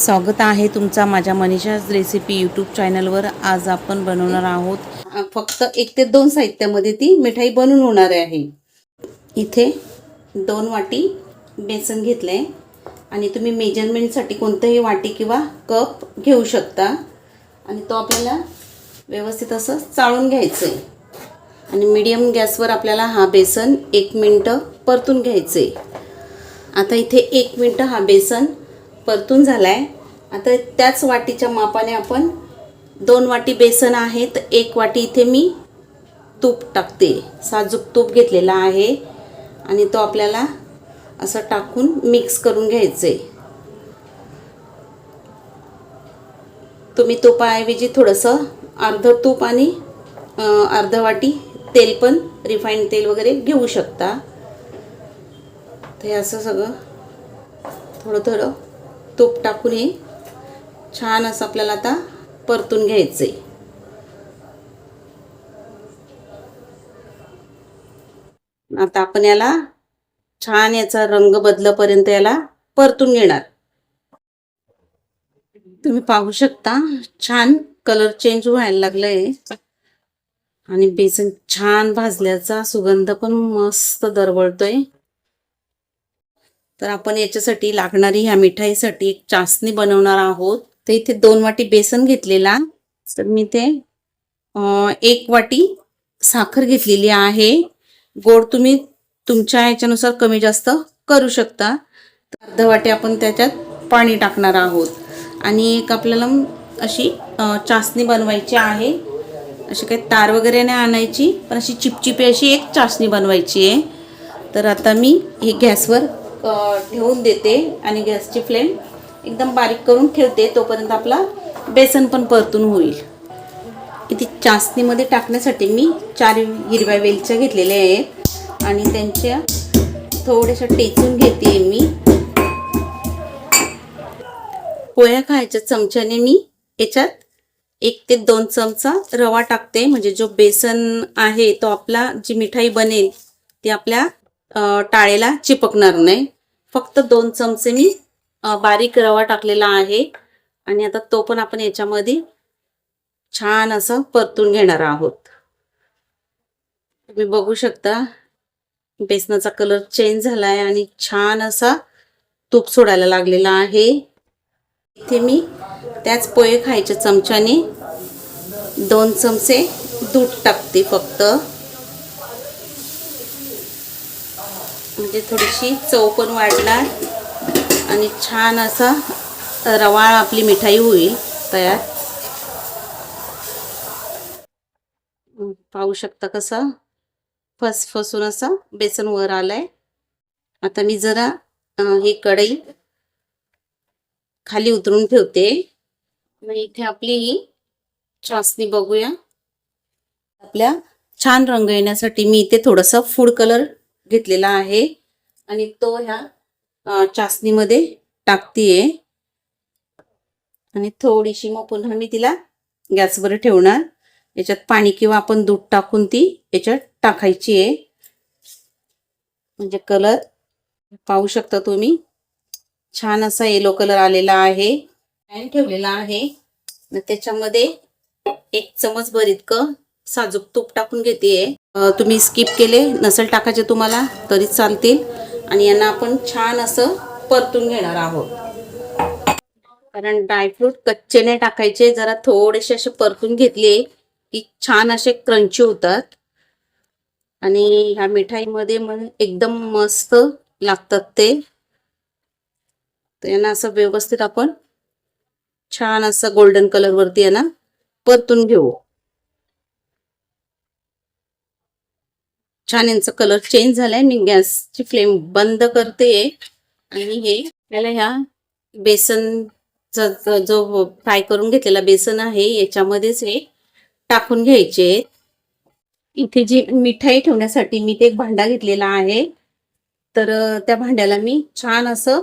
स्वागत आहे तुमचा माझ्या मनीषाज रेसिपी यूट्यूब चॅनलवर आज आपण बनवणार आहोत फक्त एक ते दोन साहित्यामध्ये ती मिठाई बनवून होणार आहे. इथे दोन वाटी बेसन घेतले आणि तुम्ही मेजरमेंटसाठी कोणतंही वाटी किंवा कप घेऊ शकता. आणि तो आपल्याला व्यवस्थित असं चाळून घ्यायचं आहे आणि मीडियम गॅसवर आपल्याला हा बेसन एक मिनटं परतून घ्यायचं आहे आता इथे एक मिनटं हा बेसन परतून झाला आहे आता त्याच वाटीच्या मापाने आपण दोन वाटी बेसन आहे तर एक वाटी इथे मी तूप टाकते. साजूक तूप घेतलेला आहे. आणि तो आपल्याला असं टाकून मिक्स करून घ्यायचं आहे तुम्ही तुपाऐवजी थोडंसं अर्ध तूप आणि अर्ध वाटी तेल पण रिफाईंड तेल वगैरे घेऊ शकता. ते असं सगळं थोडं थोडं तूप टाकून हे छान असं आपल्याला आता परतून घ्यायचं आहे आता आपण याला छान याचा रंग बदलपर्यंत याला परतून घेणार. तुम्ही पाहू शकता छान कलर चेंज व्हायला लागलाय. आणि बेसन छान भाजल्याचा सुगंध पण मस्त दरवळतोय. तर आपण याच्यासाठी लागणारी ह्या मिठाईसाठी एक चासणी बनवणार आहोत. तर इथे दोन वाटी बेसन घेतलेला. तर मी ते एक वाटी साखर घेतलेली आहे. गोड तुम्ही तुमच्या ह्याच्यानुसार कमी जास्त करू शकता. अर्धा वाटी आपण त्याच्यात पाणी टाकणार आहोत. आणि एक आपल्याला अशी चासणी बनवायची आहे. अशी काही तार वगैरे नाही आणायची पण अशी चिपचिपी अशी एक चासणी बनवायची आहे. तर आता मी हे गॅसवर ठेवून देते आणि गॅसची फ्लेम एकदम बारीक करून ठेवते तोपर्यंत आपला बेसन पण परतून होईल. इथे चासणीमध्ये टाकण्यासाठी मी चार हिरव्या वेलच्या घेतलेल्या आहेत आणि त्यांच्या थोड्याशा टेचून घेते मी. पोळ्या खायच्या चमच्याने मी याच्यात एक ते दोन चमचा रवा टाकते म्हणजे जो बेसन आहे तो आपला जी मिठाई बनेल ती आपल्या टाळेला चिपकणार नाही. फक्त दोन चमचे मी बारीक रवा टाकलेला आहे. आणि आता तो पण आपण याच्यामध्ये छान असं परतून घेणार आहोत. तुम्ही बघू शकता बेसनाचा कलर चेंज झाला आहे आणि छान असा तूप सोडायला लागलेला आहे. इथे मी त्याच पोहे खायच्या चमच्याने दोन चमचे दूध टाकते फक्त. म्हणजे थोडीशी चव पण वाढणार आणि छान असा रवाळ आपली मिठाई होईल तयार. पाहू शकता कसा फसफसून असा बेसन वर आलाय. आता मी जरा ही कढई खाली उतरून ठेवते. मग इथे आपली ही चासणी बघूया. आपल्या छान रंग येण्यासाठी मी इथे थोडंसं फूड कलर घेतलेला आहे. आणि तो ह्या चासणीमध्ये टाकतीये. आणि थोडीशी मग पुन्हा मी तिला गॅसवर ठेवणार. याच्यात पाणी किंवा आपण दूध टाकून ती याच्यात टाकायची आहे म्हणजे कलर पाहू शकता तुम्ही. छान असा येलो कलर आलेला आहे. पॅन ठेवलेला आहे. त्याच्यामध्ये एक चमच भर इतकं साजूक तूप टाकून घेते तुम्ही स्किप केले नसेल टाकायचे तुम्हाला तरी चालतील. आणि यांना आपण छान असं परतून घेणार आहोत. कारण ड्रायफ्रूट कच्चे नाही टाकायचे जरा थोडेसे असे परतून घेतले की छान असे क्रंची होतात. आणि ह्या मिठाईमध्ये मग एकदम मस्त लागतात ते. तर यांना असं व्यवस्थित आपण छान असं गोल्डन कलर वरती यांना परतून घेऊ. छान यांचा कलर चेंज झालाय. मी गॅसची फ्लेम बंद करते. आणि हे आपल्याला ह्या बेसनचा जो फ्राय करून घेतलेला बेसन आहे याच्यामध्येच हे टाकून घ्यायचे. इथे जी मिठाई ठेवण्यासाठी मी ते एक भांडा घेतलेला आहे. तर त्या भांड्याला मी छान असं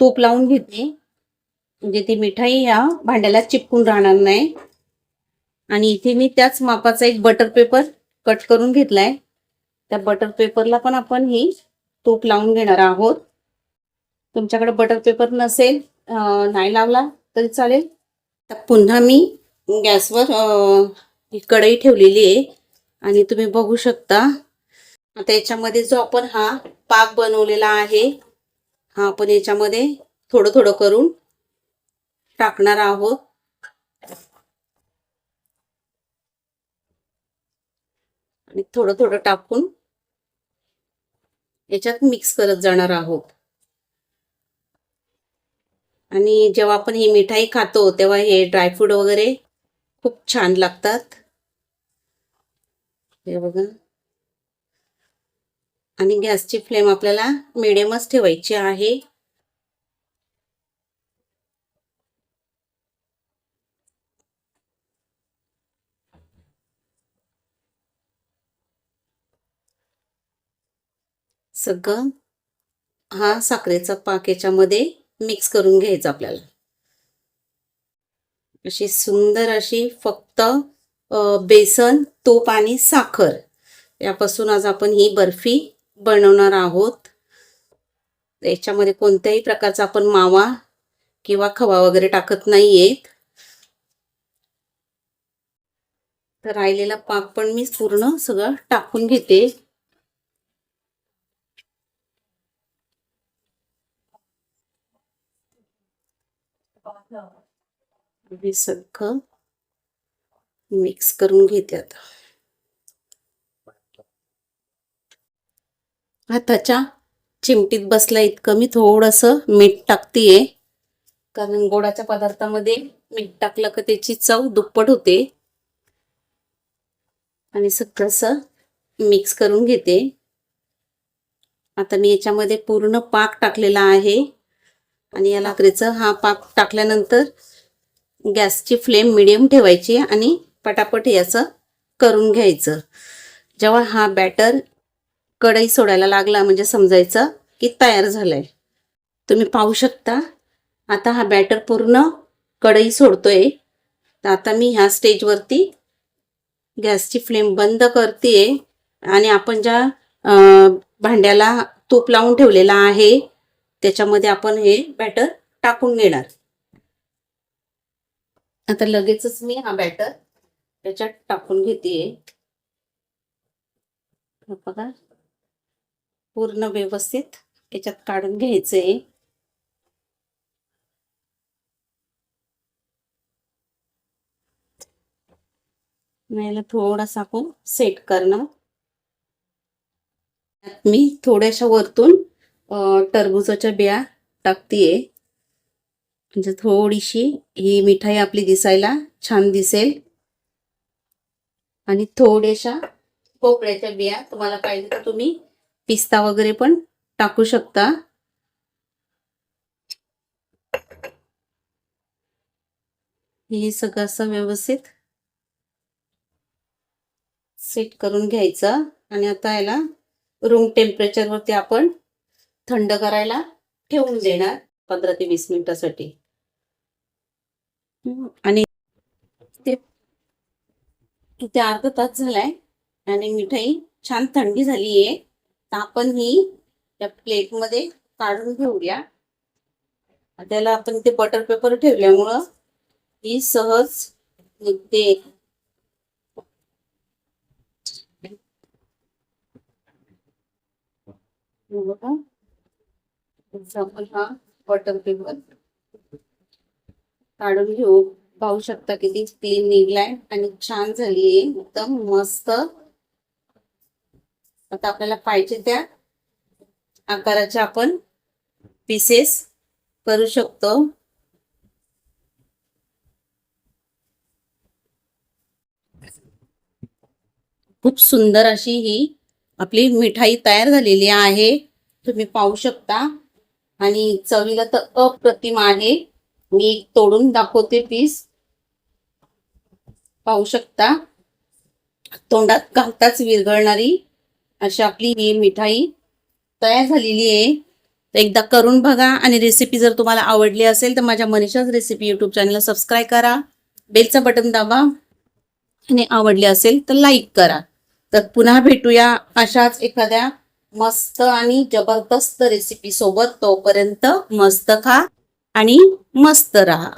तूप लावून घेते. म्हणजे ती मिठाई ह्या भांड्याला चिपकून राहणार नाही. आणि इथे मी त्याच मापाचा एक बटर पेपर कट करून घेतलाय. त्या बटर पेपरला पण आपण ही तूप लावून घेणार आहोत. तुमच्याकडे बटर पेपर नसेल नाही लावला तरी चालेल. तर पुन्हा मी गॅसवर ही कढई ठेवलेली आहे. आणि तुम्ही बघू शकता आता याच्यामध्ये जो आपण हा पाक बनवलेला आहे हा आपण याच्यामध्ये थोडं थोडं करून टाकणार आहोत. आणि थोडं थोडं टाकून याच्यात मिक्स करत जाणार आहोत. आणि जेव्हा आपण ही मिठाई खातो तेव्हा हे ड्रायफ्रूट वगैरे खूप छान लागतात. हे बघा. आणि गॅसची फ्लेम आपल्याला मिडियमच ठेवायची आहे. सगळं हा साखरेचा पाक याच्यामध्ये मिक्स करून घ्यायचा आपल्याला. अशी सुंदर अशी फक्त बेसन तूप आणि साखर यापासून आज आपण ही बर्फी बनवणार आहोत. याच्यामध्ये कोणत्याही प्रकारचा आपण मावा किंवा खवा वगैरे टाकत नाहीयेत. तर राहिलेला पाक पण मी पूर्ण सगळं टाकून घेते. हे सगळं मिक्स करून घेते आता हाताच्या चिमटीत बसला इतकं मी थोडस मीठ टाकतीये. कारण गोडाच्या पदार्थामध्ये मीठ टाकलं का त्याची चव दुप्पट होते. आणि सगळंस मिक्स करून घेते. आता मी याच्यामध्ये पूर्ण पाक टाकलेला आहे. आणि या लाकरीचं हा पाक टाकल्यानंतर गॅसची फ्लेम मिडियम ठेवायची आणि पटापट याचं करून घ्यायचं. जेव्हा हा बॅटर कढई सोडायला लागला म्हणजे समजायचं की तयार झालंय. तुम्ही पाहू शकता आता हा बॅटर पूर्ण कढई सोडतोय. तर आता मी ह्या स्टेजवरती गॅसची फ्लेम बंद करते आणि आपण ज्या भांड्याला तूप लावून ठेवलेला आहे त्याच्यामध्ये आपण हे बॅटर टाकून घेणार. आता लगेचच मी हा बॅटर त्याच्यात टाकून घेते बघा. पूर्ण व्यवस्थित याच्यात काढून घ्यायचंय. नाही थोडासा आपण सेट करणार. मी थोड्याशा वरतून टरबुजाच्या बिया टाकतीये. म्हणजे थोडीशी ही मिठाई आपली दिसायला छान दिसेल. आणि थोड्याशा भोपळ्याच्या बिया तुम्हाला पाहिजे तर तुम्ही पिस्ता वगैरे पण टाकू शकता. हे सगळं असं व्यवस्थित सेट करून घ्यायचं. आणि आता याला रूम टेम्परेचरवरती आपण थंड करायला ठेवून देणार पंधरा ते वीस मिनिटासाठी. आणि ते ते अर्धा तास झालाय आणि मिठाई छान थंडी झाली आहे तर आपण ही त्या प्लेटमध्ये काढून घेऊया. त्याला आपण ते बटर पेपर ठेवल्यामुळं ही सहज निघते. बघा. हा बटर पेपर काढून घेऊ. पाहू शकता किती क्लीन निघलाय आणि छान झालीये. एकदम मस्त. आता आपल्याला पाहिजे त्या आकाराचे आपण पीसेस करू शकतो. खूप सुंदर अशी ही आपली मिठाई तयार झालेली आहे. तुम्ही पाहू शकता. आणि चवीला तर अप्रतिम आहे. मी तोडून दाखवते पीस पाहू शकता. तोंडात घालताच विरघळणारी अशी आपली ही मिठाई तयार झालेली आहे. तर एकदा करून बघा आणि रेसिपी जर तुम्हाला आवडली असेल तर माझ्या मनीषाच रेसिपी यूट्यूब चॅनलला सबस्क्राईब करा. बेलचं बटन दाबा आणि आवडली असेल तर लाईक करा. तर पुन्हा भेटूया अशाच एखाद्या मस्त आणि जबरदस्त रेसिपी सोबत. तोपर्यंत मस्त खा. आणि मस्त राहा.